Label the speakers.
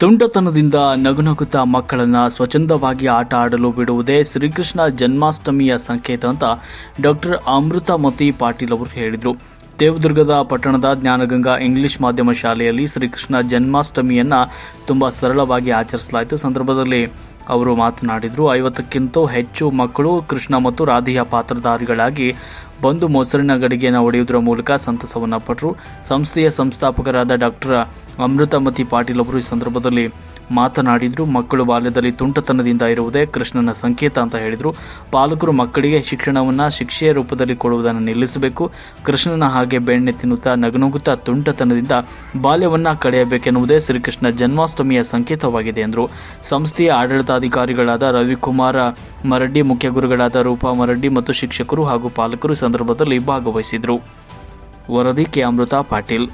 Speaker 1: ತುಂಟತನದಿಂದ ನಗುನಗುತ್ತಾ ಮಕ್ಕಳನ್ನ ಸ್ವಚ್ಛಂದವಾಗಿ ಆಟ ಆಡಲು ಬಿಡುವುದೇ ಶ್ರೀಕೃಷ್ಣ ಜನ್ಮಾಷ್ಟಮಿಯ ಸಂಕೇತ ಅಂತ ಡಾಕ್ಟರ್ ಅಮೃತಮತಿ ಪಾಟೀಲ್ ಅವರು ಹೇಳಿದರು. ದೇವದುರ್ಗದ ಪಟ್ಟಣದ ಜ್ಞಾನಗಂಗಾ ಇಂಗ್ಲಿಷ್ ಮಾಧ್ಯಮ ಶಾಲೆಯಲ್ಲಿ ಶ್ರೀಕೃಷ್ಣ ಜನ್ಮಾಷ್ಟಮಿಯನ್ನ ತುಂಬಾ ಸರಳವಾಗಿ ಆಚರಿಸಲಾಯಿತು. ಸಂದರ್ಭದಲ್ಲಿ ಅವರು ಮಾತನಾಡಿದರು ಐವತ್ತಕ್ಕಿಂತ ಹೆಚ್ಚು ಮಕ್ಕಳು ಕೃಷ್ಣ ಮತ್ತು ರಾಧೆಯ ಪಾತ್ರಧಾರಿಗಳಾಗಿ ಬಂದು ಮೊಸರಿನ ಗಡಿಗೆಯನ್ನು ಒಡೆಯುವುದರ ಮೂಲಕ ಸಂತಸವನ್ನು ಪಟ್ಟರು. ಸಂಸ್ಥೆಯ ಸಂಸ್ಥಾಪಕರಾದ ಡಾಕ್ಟರ್ ಅಮೃತಮತಿ ಪಾಟೀಲ್ ಅವರು ಈ ಸಂದರ್ಭದಲ್ಲಿ ಮಾತನಾಡಿದ್ರು. ಮಕ್ಕಳು ಬಾಲ್ಯದಲ್ಲಿ ತುಂಟತನದಿಂದ ಇರುವುದೇ ಕೃಷ್ಣನ ಸಂಕೇತ ಅಂತ ಹೇಳಿದರು. ಪಾಲಕರು ಮಕ್ಕಳಿಗೆ ಶಿಕ್ಷಣವನ್ನು ಶಿಕ್ಷೆಯ ರೂಪದಲ್ಲಿ ಕೊಡುವುದನ್ನು ನಿಲ್ಲಿಸಬೇಕು. ಕೃಷ್ಣನ ಹಾಗೆ ಬೆಣ್ಣೆ ತಿನ್ನುತ್ತಾ ನಗುನಗುತ್ತಾ ತುಂಟತನದಿಂದ ಬಾಲ್ಯವನ್ನು ಕಳೆಯಬೇಕೆನ್ನುವುದೇ ಶ್ರೀಕೃಷ್ಣ ಜನ್ಮಾಷ್ಟಮಿಯ ಸಂಕೇತವಾಗಿದೆ ಎಂದರು. ಸಂಸ್ಥೆಯ ಆಡಳಿತಾಧಿಕಾರಿಗಳಾದ ರವಿಕುಮಾರ ಮರಡ್ಡಿ, ಮುಖ್ಯ ಗುರುಗಳಾದ ರೂಪಾ ಮರಡ್ಡಿ ಮತ್ತು ಶಿಕ್ಷಕರು ಹಾಗೂ ಪಾಲಕರು ಸಂದರ್ಭದಲ್ಲಿ ಭಾಗವಹಿಸಿದರು. ವರದಿ ಕೆ. ಅಮೃತ ಪಾಟೀಲ್.